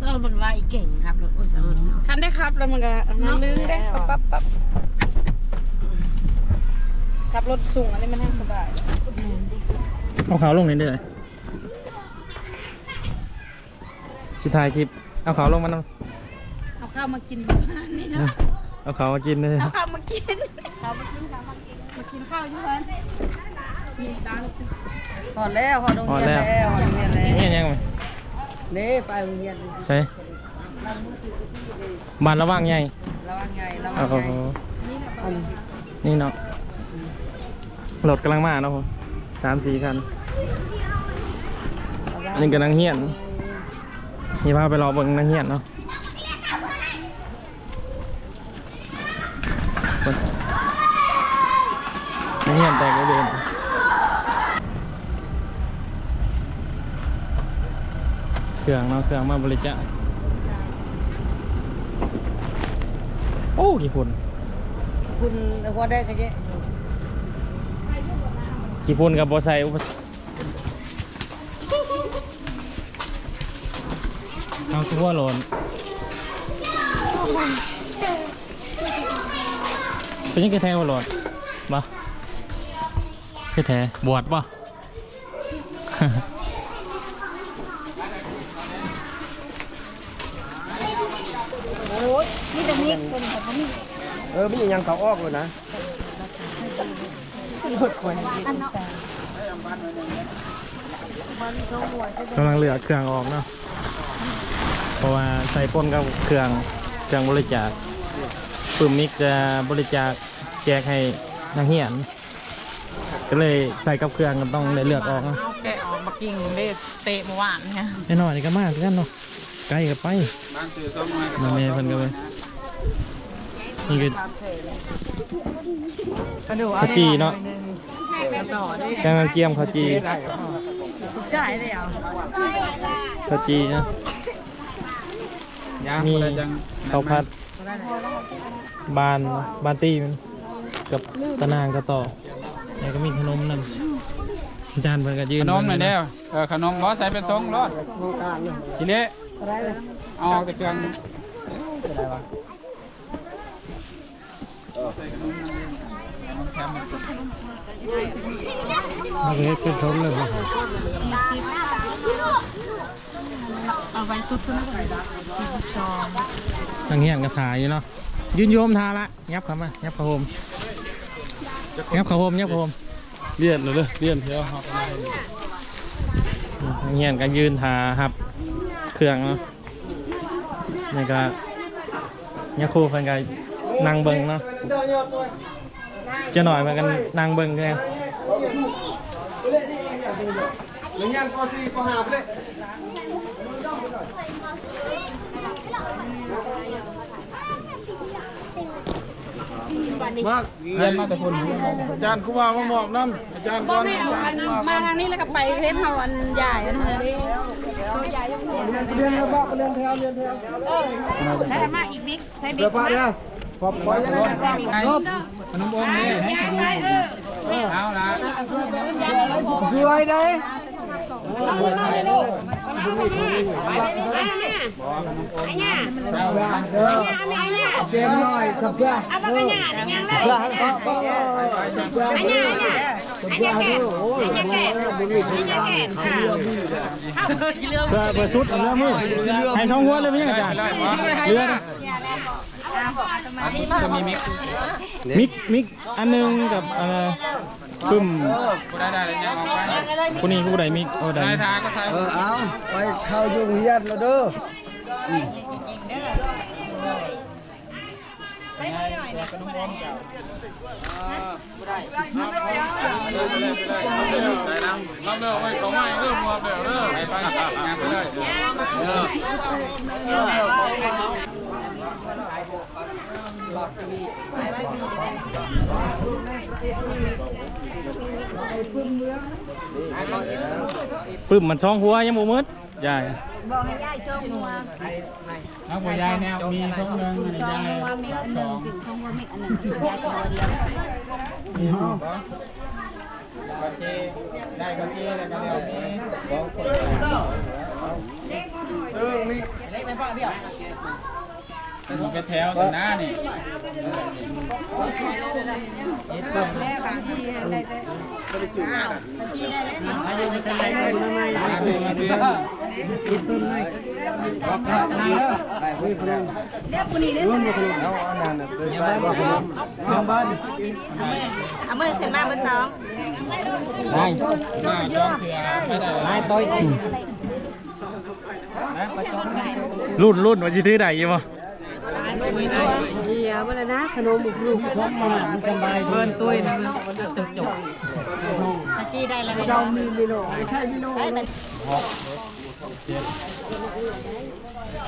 สอนมันไวเก่งครับรถโอ้ยสอนคันได้ครับแล้วมันก็มันลื่นได้ปั๊บปั๊บปั๊บขับรถสูงอะไรมันแห้งสบายเอาเขาลงนี่ได้เลยสิถ่ายคลิป เอาเขาลงมาเนาะเอาข้าวมากินบ้านนี่เนาะเอาเขามากินเลยเอาข้าวมากินข้าวมากินข้าวมากินมากินข้าวอยู่บ้านมีตังค์หอดแล้วหอดโรงพอเรียนแล้วแล้วหอดโรงเรียนแล้วนี่ยังไง นี่ไปโรงเรียนใช่บ้านระว่างใหญ่ระวังไงระวัเอางไงอันนี่เนาะรถกำลังมาเนาะผมสามสี่คันอันนี้กำลังเฮียนนี่พาไปรอเบิ่งนังเฮียนเนาะคนนังเฮียนแตกก็เดิน รื่องเนาะเครื่องมาบริจาคโอ้กี่คนคุณหัวได้ขยะกี่พุ่นกับบอไซอุปสเอาทั่วโหลนเป็นยังไงแท้วะโหลนบ่คือแท้บวชบ่ นี่จะมีคนเขาเขามีเออไม่ยังเขาออกเลยนะกำลังเหลือเครื่องออกเนาะ เพราะว่าใส่ปนกับเครื่องเครื่องบริจาคปุ่มมิกจะบริจาคแจกให้นักเรียน ก็เลยใส่กับเครื่องก็ต้องได้เลือกออกเนาะ เอาแกะออกบักกิ่งได้เตะเมื่อวานเนี่ยไอ้หน่อยนี่ก็มากกันเนาะ ใกล้กับไปมาเมย์เพิ่นก็ไปนี่คือกระดูกข้าวจีเนาะต่อได้แกงเกียมข้าวจีใช่เลยอะข้าวจีเนาะมีข้าวผัดบานบานตี้มันกับตะนางกระต่อแล้วก็มีขนมนำจานเพิ่นก็ยืนขนมหน่อยเด้อเออขนมบอใส่เป็นตรงรอดทีเละเอาออกแต่เครื่องได้ปะเอาไปเฮ็ดเป็นทมเลยบ่เอาไว้ชุดชุดซองทางเฮียนก็ถ่ายอยู่เนาะยืนโยมทาละยับเข้ามายับเข้าโฮมยับเข้าโฮมยับเข้าโฮมเลี่ยนเลยเลี่ยนเที่ยวครับทางเฮียนก็ยืนทาครับ เครื่องเนาะนี่ก็ยาคูเพิ่นก็นั่งเบิ้งเนาะจะหน่อยมันกันนั่งเบิ้งเนี่ย Lấy nhanh co si co hà với เลย มากเลี่ยนมาแต่คนอาจารย์ครูบามาบอกน้ำอาจารย์บก่ออกนให้เอาอันมาทางนี้แล้วก็ไปเพชรเฮาอันใหญ่อันนั้นเลยใหญ่ยังพอเรียนแล้วบ้าเรียนแถวเรียนแถวใช้มาอีกบิ๊กใช้บิ๊เดี๋ยกวพาเนี่ยพอพอยังไงขนมองนี่ให้ดูเอาละคือไว้ได้ เกมหน่อยสับยาเอาไปกันยังยังเลยสับยาสับยาสับยาดูโอ้ยบุรีบุรีเพื่อเพื่อชุดเอาเรือมือให้ช่องหัวเลยไม่ใช่อาจารย์เรือจะมีมิกมิกมิกอันหนึงกับอะไร ปึ้มกูได้ได้เลยยังออกไปคนนี้ผู้ใดมิกโอ้ใดได้ทาก็ทาเออเอาไปเข้ายุ่งเฮียนแล้วเด้อน้ำเด้อไว้ของใหม่เริ่มมอบเด้อเด้อไปไปงานไปเลยเออ ปึ้มมันช่องหัวยังบ่มืดใหญ่บอกให้ยายช่องหัวนักบยายแนวมีช่องหนึ่งอันนี้ช่องยายหัวมีอันหนึ่งถึงช่องหัวมีอันหนึ่งยายตัวเดียวโอเคได้ก็เจ๊แล้วก็เดี๋ยวนี้เออมีเล็กไป็ นแถวตรงหน้านี่เอามือขึ้นมาเบอร์สองได้น้าจ้องเถื่อไม่ได้ได้ต้อย รุ่นรุ่นว่าสิถือได้อยู่บ่ เดี๋ยวบ่ละนะขนมบุกลูกพร้อมมาเบิ่นตุ้ยนะจบจบมาจีได้แล้วเจ้ามีมิโลไม่ใช่มิโลได้มัน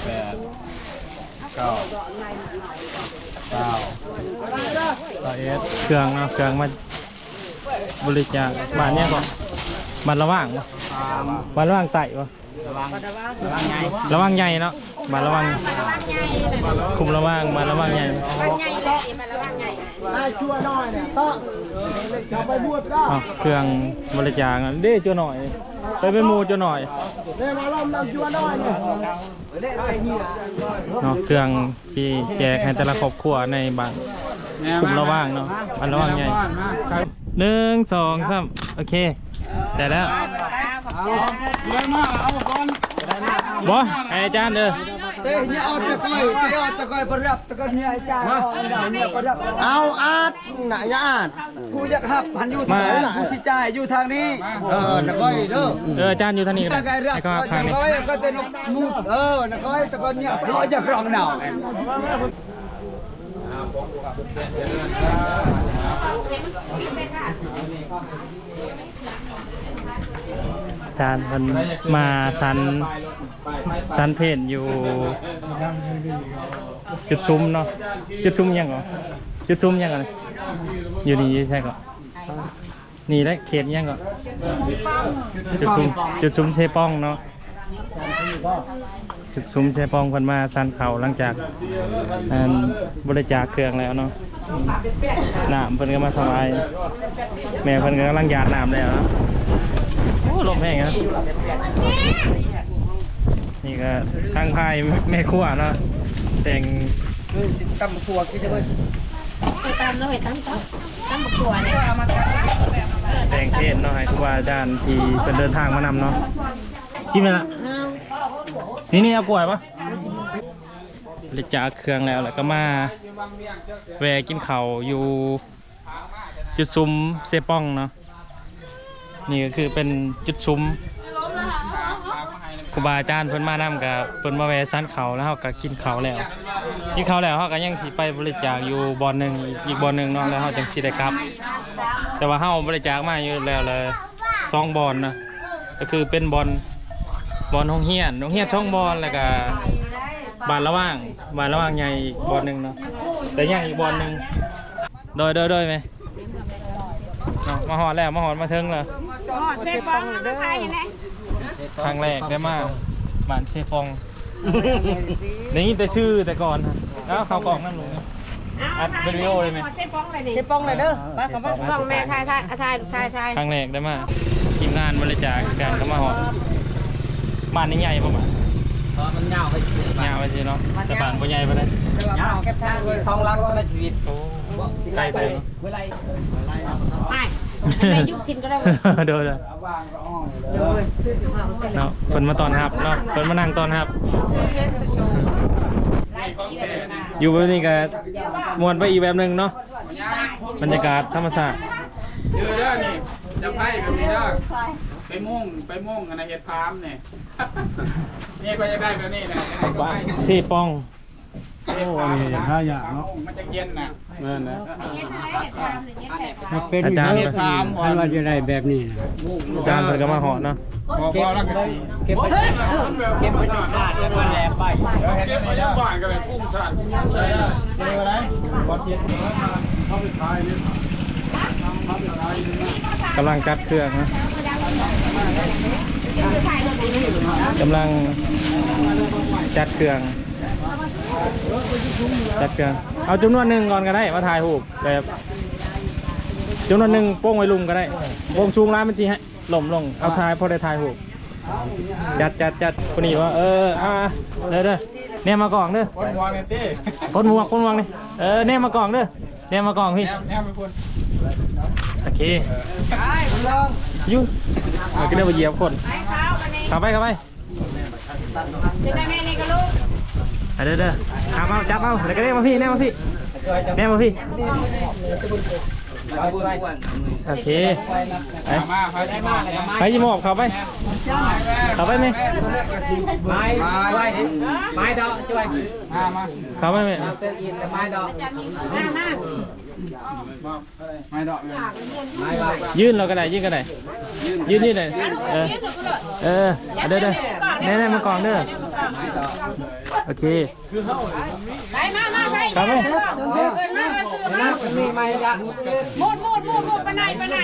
แปดเก้าเก้าต่อเอสเครื่องเนาะเครื่องมาบริจาคบ้านเนี้ยก่อนบ้านระว่างบ้านระว่างไต่บ่ระว่างใหญ่เนาะ บ้านระว่างคุมระว่างบ้านระว่างใหญ่มันใหญ่แล้วมันระวังใหญ่อ๋อเครื่องบริจาคอะเด้จัวหน่อย ไปเป็นหมูจัวหน่อยเนาะเครื่องที่แจกให้แต่ละครอบครัวในบ้านคุมระว่างเนาะบ้านระว่างใหญ่หนึ่งสองสามโอเค ได้แล้วเรื่องมาเอาก่อน บอให้อาจารย์เด้อเอาอาดหน่ะอยาอาดกูอยากหับหันอยู่มาทางไหนกูชี้จ่ายอยู่ทางนี้ เออนักก้อยเด้อเอออาจารย์อยู่ท่างนี้ตะไคร้รักให้ก็เขาจะทางนี้ก้อยก็จะนกมูดเออนักก้อยตะก้อยเนี่ยเพราะจะครองหนาวไงอาจารย์มันมาสัน สันเพนอยู่จุดซุ้มเนาะจุดซุ้มยังเหรอจุดซุ้มยังเหรออยู่นี่ใช่ก่อนนี่แหละเขตยังก่อนจุดซุ้มจุดซุ้มเชป้องเนาะจุดซุ้มเชป้องพิ่นมาสันเขาหลังจากอันบริจาคเครื่องแล้วเนาะน้ำเพิ่นก็มาถวายแม่เพิ่นก็กำลังหยาดน้ำแล้วเนาะโอ้ลมแห้งนะ นี่ก็ทางพายแม่ครัวเนาะแต่งตำตัวกี่จะเบิ้ลตามเลยตั้มตั้มตั้มบักตัวเนี่ยแต่งเทศเนาะให้ครูบาอาจารย์ที่เป็นเดินทางมานำเนาะกินไหมล่ะนี่นี่เอากล้วยปะบริจาคเครื่องแล้วแล้วก็มาแวะกินข้าวอยู่จุดซุ้มเซป้องเนาะนี่ก็คือเป็นจุดซุ้ม ครูบาอาจารย์เพิ่นมานำกับเพิ่นมาแวะซันเขาแล้วเขาก็กินเขาแล้วกินเขาแล้วเขาก็ยังสิไปบริจาคอยู่บอลหนึ่งอีกบอลหนึ่งเนาะแล้วเขาจังสิได้กลับ แต่ว่าเฮาบริจาคมาอยู่แล้วเลยสองบอลนะก็คือเป็นบอลบอลห้องเฮียนห้องเฮียนสองบอลแล้วก็บานระว่างบานระว่างใหญ่อีกบอลหนึ่งเนาะแต่ยังอีกบอลหนึ่งโดยโดยโดยไหมเนาะมาหอดแล้วมาหอดมาเทิงเลยเซฟองแล้วมาใครไหน ครั้งแรกได้มาบ้านเซฟองนี่แต่ชื่อแต่ก่อนฮะแล้วเขากล่องนั่นลงนะอัดเป็นวิดีโอเลยไหมเซฟองเลยนี่เจ๊ป้องเลยเด้อป้าคำว่ากล้องแม่ทายทายทายทายทายครั้งแรกได้มาทีมงานบริจาคการก็มาหอดบ้านนี้ใหญ่ป่ะมั้งมันยาวไปยาวไปสิเนาะแต่บ้านก็ใหญ่ไปเลยยาวแค่ทางสองลังในชีวิตโอ้ใกล้ไปเนาะเวลาไม่ แม่ยุบซินก็ได้เดี๋ยวเดี๋ยวเนาะเพิ่นมาตอนรับเนาะเพิ่นมานั่งตอนรับอยู่แบบนี้ก็มวนไปอีกแบบหนึงเนาะบรรยากาศธรรมชาติเดี๋ยวเด้อนี่จะไพ่แบบนี้เด้อไปมุ่งไปมุ่งกันนะเฮ็ดพามเนี่ยนี่ก็จะได้แบบนี้นะจะได้ก็ไพ่ซี่ป้อง โอ้อันนี้ถ้าอยากเนาะมันจะเย็นนะนั่นนะอาจารย์เฮ็ดพามว่าจะได้แบบนี้อาจารย์เพิ่นก็มาหอดเนาะพอพอแล้วก็สีเก็บเก็บไว้ที่บ้านแล้วก็แลไปเดี๋ยวเฮ็ดในบ้านก็เลยกุ้งสาดกุ้งใช่เดี๋ยวอะไรบอลเทียนเข้าไปขายนี่เข้าไปขายนี่นะกำลังจัดเครื่องนะกำลังจัดเครื่อง จัดเครื่องเอาจำนวนหนึ่งก่อนก็ได้มาถ่ายรูปแบบจำนวนหนึ่งโป้งไว้ลุมก็ได้โป้งชูงร้านมันสิให้หล่มลงเอาถ่ายพอได้ถ่ายรูปจัดจัดจัดคนนี้ว่าเอออ่าเด้อเด้อแนมมากล่องเด้อคนหัวเนี่ยเต้คนหมวกคนหมวกนี่เออแนมมากล่องเด้อแนมมากล่องพี่แนมแนมเป็นคนโอเคอยูมันก็ได้มาเหยียบคนไปข้าวกันเองเข้าไปเข้าไปจะได้แม่นี่ก็ลูก เด้อเด้อขามาจับเอาแล้วก็แนมมาพี่แน่มาพี่แน่มาพี่โอเคไปมาไปยี่หมอบเขาไปเขาไปไหมไม้ไม้ไม้ดอกช่วยมาเขาไปไหมเสื้อก ไม่ดอกยื่นเราก็ได้ยื่นก็ได้ยื่นยื่นเลยเออเออเอาเด้อเด้อแน่ๆมากล่องเด้อโอเคไปมามาไปเข้าไปเกินมามาซื้อมามีไม้ละมูดมู มูดมูดไปไหนไปไหน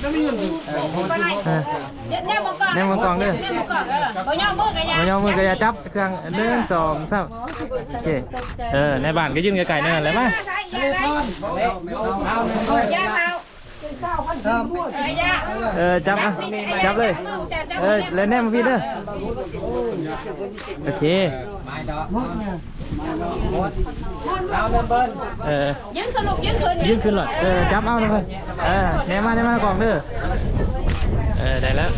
ไปไหนเออเดี๋ยวเนี่ยมากล่องเนี่ยมากล่องเด้อเนี่ยมากล่องเออบ่ย่อมือกันยังอมือกระยาจับเครื่องหนึ่งสองสามโอเคเออในบ้านก็ยืนไกลๆนั่นแหละมาใส่ยาได้ยาเท้าเออยา เออจับอะจับเลย เออแล้วแนมมาพี่เด้อโอเคไม้ดอกเราเดินลเออยืนสรุปยืนยืนขึ้นหน่อยเออจับเอาเลยเออแนมมาแนมมากล่องเด้อเออได้แล้ว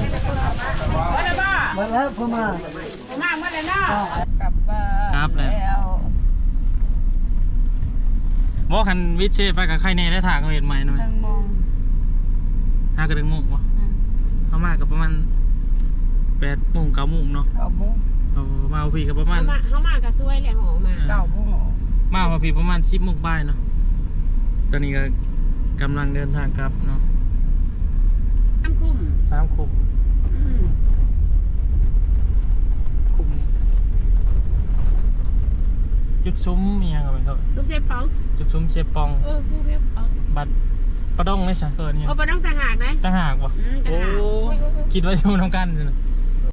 วันละบ้ามาแล้วพอมามาเมื่อไหร่นะกลับบ้านครับเลยบอกคันวิเชไปกับใครแน่ได้ถากเขาเห็นไหมนะแม่หนึ่งโมงถากกระดึงโมงวะเขามากับประมาณแปดโมงเก้าโมงเนาะเก้าโมงเอามาเอาพี่กับประมาณ เขามาเขามากระซวยแหลงออกมาเก้าโมงมาเอาพี่ประมาณสิบโมงบ่ายเนาะตอนนี้ก็กำลังเดินทางกลับเนาะน้ำคุ้มสามคุมอืมคุมจุดซุ้มมียังไงครับลูกเจ็บปองจุดซุ้มเชฟปองเออผู้เจ็บปองบัตร ประดองไม่ใช่เกินเนี่ยโอ้ปะต้องต่างหากนะตั้งหากวะอืมต่างโอ้หาก คิดว่าอยู่น้ำกันสินะเ